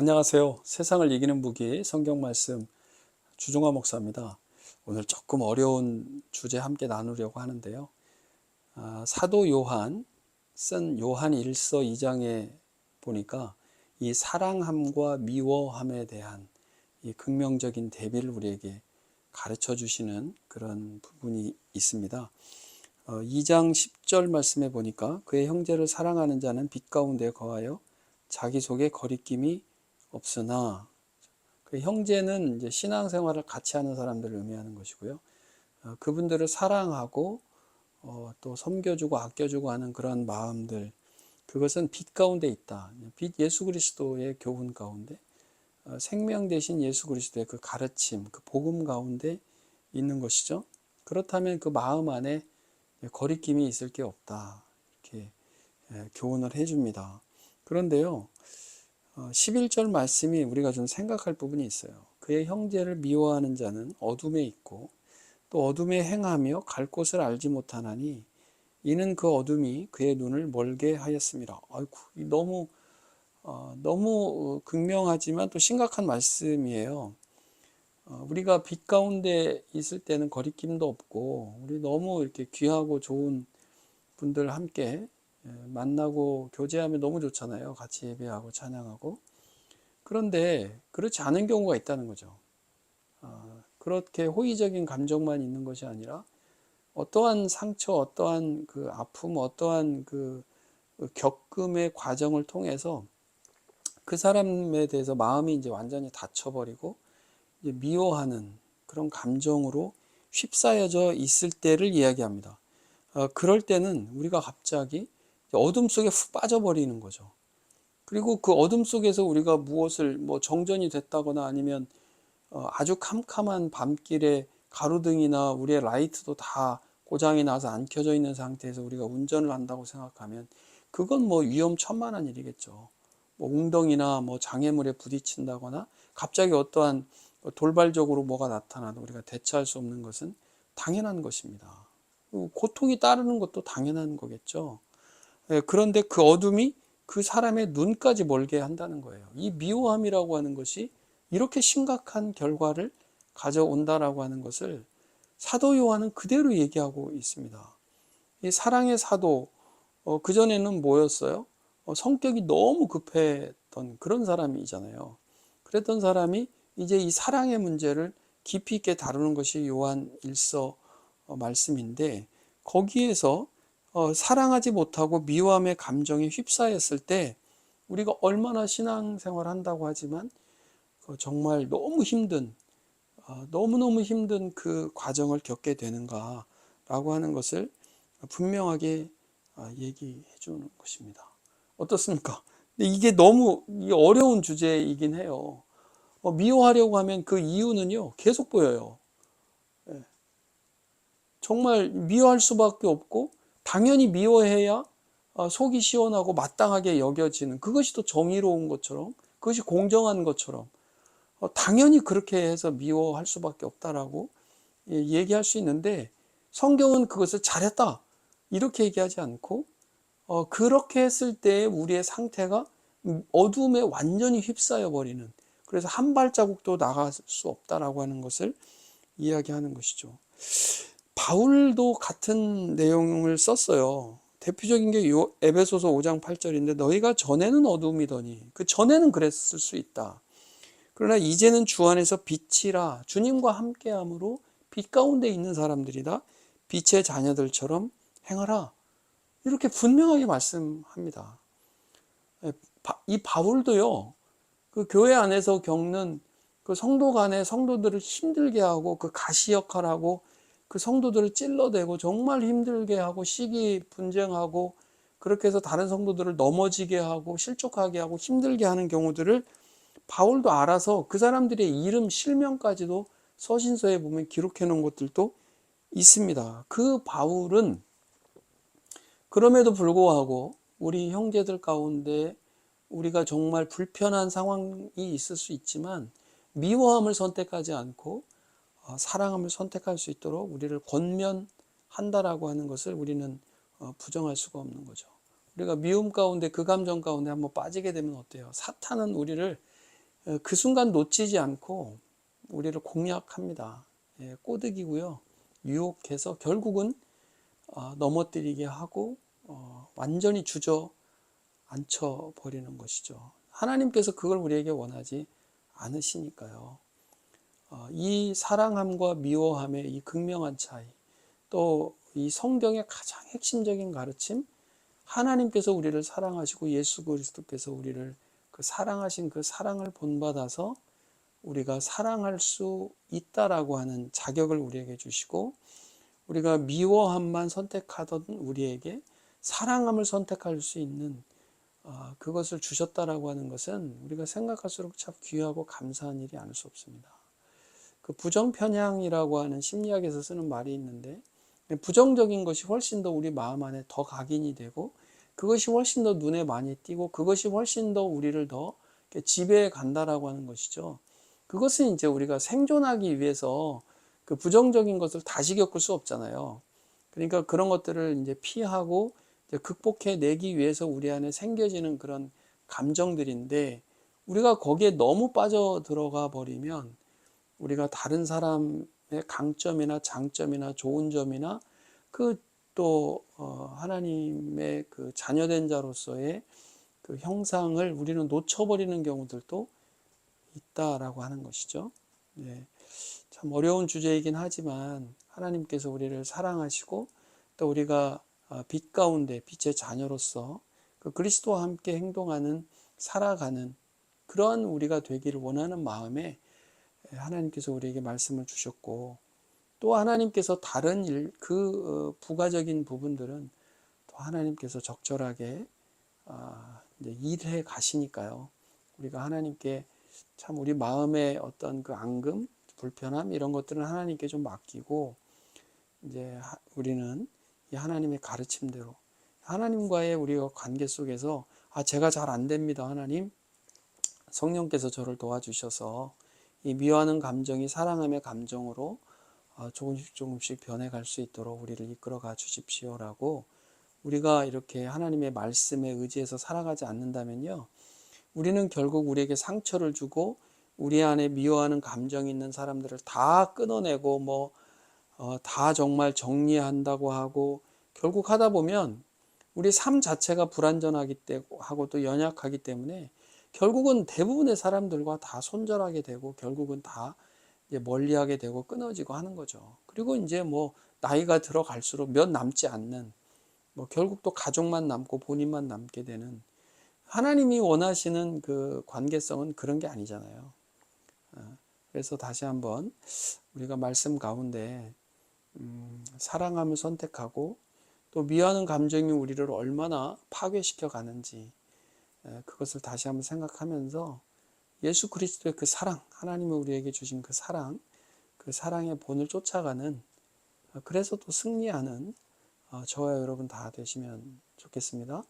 안녕하세요. 세상을 이기는 무기 성경 말씀 주종화 목사입니다. 오늘 조금 어려운 주제 함께 나누려고 하는데요. 아, 사도 요한 쓴 요한 1서 2장에 보니까 이 사랑함과 미워함에 대한 이 극명적인 대비를 우리에게 가르쳐 주시는 그런 부분이 있습니다. 어, 2장 10절 말씀에 보니까 그의 형제를 사랑하는 자는 빛 가운데 거하여 자기 속에 거리낌이 없으나 그 형제는 이제 신앙생활을 같이 하는 사람들을 의미하는 것이고요. 어, 그분들을 사랑하고 어, 또 섬겨주고 아껴주고 하는 그런 마음들 그것은 빛 가운데 있다. 빛 예수 그리스도의 교훈 가운데 어, 생명 대신 예수 그리스도의 그 가르침, 그 복음 가운데 있는 것이죠. 그렇다면 그 마음 안에 거리낌이 있을 게 없다. 이렇게 예, 교훈을 해줍니다. 그런데요, 11절 말씀이 우리가 좀 생각할 부분이 있어요. 그의 형제를 미워하는 자는 어둠에 있고 또 어둠에 행하며 갈 곳을 알지 못하나니 이는 그 어둠이 그의 눈을 멀게 하였습니다. 아이고, 너무 어, 너무 극명하지만 또 심각한 말씀이에요. 어, 우리가 빛 가운데 있을 때는 거리낌도 없고 우리 너무 이렇게 귀하고 좋은 분들 함께 예, 만나고 교제하면 너무 좋잖아요. 같이 예배하고 찬양하고. 그런데 그렇지 않은 경우가 있다는 거죠. 아, 그렇게 호의적인 감정만 있는 것이 아니라 어떠한 상처, 어떠한 그 아픔, 어떠한 그 겪음의 과정을 통해서 그 사람에 대해서 마음이 이제 완전히 닫혀버리고 이제 미워하는 그런 감정으로 휩싸여져 있을 때를 이야기합니다. 어, 그럴 때는 우리가 갑자기 어둠 속에 훅 빠져버리는 거죠. 그리고 그 어둠 속에서 우리가 무엇을 뭐 정전이 됐다거나 아니면 어, 아주 캄캄한 밤길에 가로등이나 우리의 라이트도 다 고장이 나서 안 켜져 있는 상태에서 우리가 운전을 한다고 생각하면 그건 뭐 위험천만한 일이겠죠. 뭐 웅덩이나 뭐 장애물에 부딪힌다거나 갑자기 어떠한 돌발적으로 뭐가 나타나도 우리가 대처할 수 없는 것은 당연한 것입니다. 고통이 따르는 것도 당연한 거겠죠. 예, 그런데 그 어둠이 그 사람의 눈까지 멀게 한다는 거예요. 이 미워함이라고 하는 것이 이렇게 심각한 결과를 가져온다라고 하는 것을 사도 요한은 그대로 얘기하고 있습니다. 이 사랑의 사도, 어, 그 전에는 뭐였어요? 어, 성격이 너무 급했던 그런 사람이잖아요. 그랬던 사람이 이제 이 사랑의 문제를 깊이 있게 다루는 것이 요한 일서 어, 말씀인데 거기에서 어, 사랑하지 못하고 미워함의 감정에 휩싸였을 때 우리가 얼마나 신앙생활 한다고 하지만 어, 정말 너무 힘든 어, 너무너무 힘든 그 과정을 겪게 되는가라고 하는 것을 분명하게 어, 얘기해 주는 것입니다. 어떻습니까? 근데 이게 너무 어려운 주제이긴 해요. 어, 미워하려고 하면 그 이유는요, 계속 보여요. 예. 정말 미워할 수밖에 없고, 당연히 미워해야 어, 속이 시원하고 마땅하게 여겨지는 그것이 또 정의로운 것처럼 그것이 공정한 것처럼 어, 당연히 그렇게 해서 미워할 수밖에 없다라고 예, 얘기할 수 있는데 성경은 그것을 잘했다 이렇게 얘기하지 않고 어, 그렇게 했을 때 우리의 상태가 어둠에 완전히 휩싸여 버리는 그래서 한 발자국도 나갈 수 없다라고 하는 것을 이야기하는 것이죠. 바울도 같은 내용을 썼어요. 대표적인 게 에베소서 5장 8절인데 너희가 전에는 어둠이더니 그 전에는 그랬을 수 있다. 그러나 이제는 주 안에서 빛이라 주님과 함께함으로 빛 가운데 있는 사람들이다. 빛의 자녀들처럼 행하라. 이렇게 분명하게 말씀합니다. 예, 이 바울도요. 그 교회 안에서 겪는 그 성도 간의 성도들을 힘들게 하고 그 가시 역할하고 그 성도들을 찔러대고 정말 힘들게 하고 시기 분쟁하고 그렇게 해서 다른 성도들을 넘어지게 하고 실족하게 하고 힘들게 하는 경우들을 바울도 알아서 그 사람들의 이름 실명까지도 서신서에 보면 기록해 놓은 것들도 있습니다. 그 바울은 그럼에도 불구하고 우리 형제들 가운데 우리가 정말 불편한 상황이 있을 수 있지만 미워함을 선택하지 않고 어, 사랑함을 선택할 수 있도록 우리를 권면한다라고 하는 것을 우리는 어, 부정할 수가 없는 거죠. 우리가 미움 가운데 그 감정 가운데 한번 빠지게 되면 어때요? 사탄은 우리를 에, 그 순간 놓치지 않고 우리를 공략합니다. 예, 꼬드기고요. 유혹해서 결국은 어, 넘어뜨리게 하고 어, 완전히 주저 앉혀 버리는 것이죠. 하나님께서 그걸 우리에게 원하지 않으시니까요. 어, 이 사랑함과 미워함의 이 극명한 차이, 또 이 성경의 가장 핵심적인 가르침, 하나님께서 우리를 사랑하시고 예수 그리스도께서 우리를 그 사랑하신 그 사랑을 본받아서 우리가 사랑할 수 있다라고 하는 자격을 우리에게 주시고 우리가 미워함만 선택하던 우리에게 사랑함을 선택할 수 있는 어, 그것을 주셨다라고 하는 것은 우리가 생각할수록 참 귀하고 감사한 일이 아닐 수 없습니다. 그 부정 편향이라고 하는 심리학에서 쓰는 말이 있는데 부정적인 것이 훨씬 더 우리 마음 안에 더 각인이 되고 그것이 훨씬 더 눈에 많이 띄고 그것이 훨씬 더 우리를 더 지배해 간다라고 하는 것이죠. 그것은 이제 우리가 생존하기 위해서 그 부정적인 것을 다시 겪을 수 없잖아요. 그러니까 그런 것들을 이제 피하고 이제 극복해 내기 위해서 우리 안에 생겨지는 그런 감정들인데 우리가 거기에 너무 빠져 들어가 버리면 우리가 다른 사람의 강점이나 장점이나 좋은 점이나 그또 어, 하나님의 그 자녀된 자로서의 그 형상을 우리는 놓쳐버리는 경우들도 있다라고 하는 것이죠. 네. 참 어려운 주제이긴 하지만 하나님께서 우리를 사랑하시고 또 우리가 어, 빛 가운데 빛의 자녀로서 그 그리스도와 함께 행동하는 살아가는 그러한 우리가 되기를 원하는 마음에 하나님께서 우리에게 말씀을 주셨고 또 하나님께서 다른 일, 그 어, 부가적인 부분들은 또 하나님께서 적절하게 아, 일해 가시니까요. 우리가 하나님께 참 우리 마음의 어떤 그 앙금, 불편함 이런 것들은 하나님께 좀 맡기고 이제 우리는 이 하나님의 가르침대로 하나님과의 우리가 관계 속에서 아 제가 잘 안 됩니다 하나님 성령께서 저를 도와주셔서 이 미워하는 감정이 사랑함의 감정으로 어, 조금씩 조금씩 변해갈 수 있도록 우리를 이끌어가 주십시오라고 우리가 이렇게 하나님의 말씀에 의지해서 살아가지 않는다면요 우리는 결국 우리에게 상처를 주고 우리 안에 미워하는 감정이 있는 사람들을 다 끊어내고 뭐 어, 다 정말 정리한다고 하고 결국 하다 보면 우리 삶 자체가 불완전하기 하고 또 연약하기 때문에 결국은 대부분의 사람들과 다 손절하게 되고 결국은 다 멀리하게 되고 끊어지고 하는 거죠. 그리고 이제 뭐 나이가 들어갈수록 몇 남지 않는 뭐 결국 또 가족만 남고 본인만 남게 되는 하나님이 원하시는 그 관계성은 그런 게 아니잖아요. 어, 그래서 다시 한번 우리가 말씀 가운데 음, 사랑함을 선택하고 또 미워하는 감정이 우리를 얼마나 파괴시켜 가는지 그것을 다시 한번 생각하면서 예수 그리스도의 그 사랑, 하나님이 우리에게 주신 그 사랑, 그 사랑의 본을 쫓아가는 그래서 또 승리하는 어, 저와 여러분 다 되시면 좋겠습니다.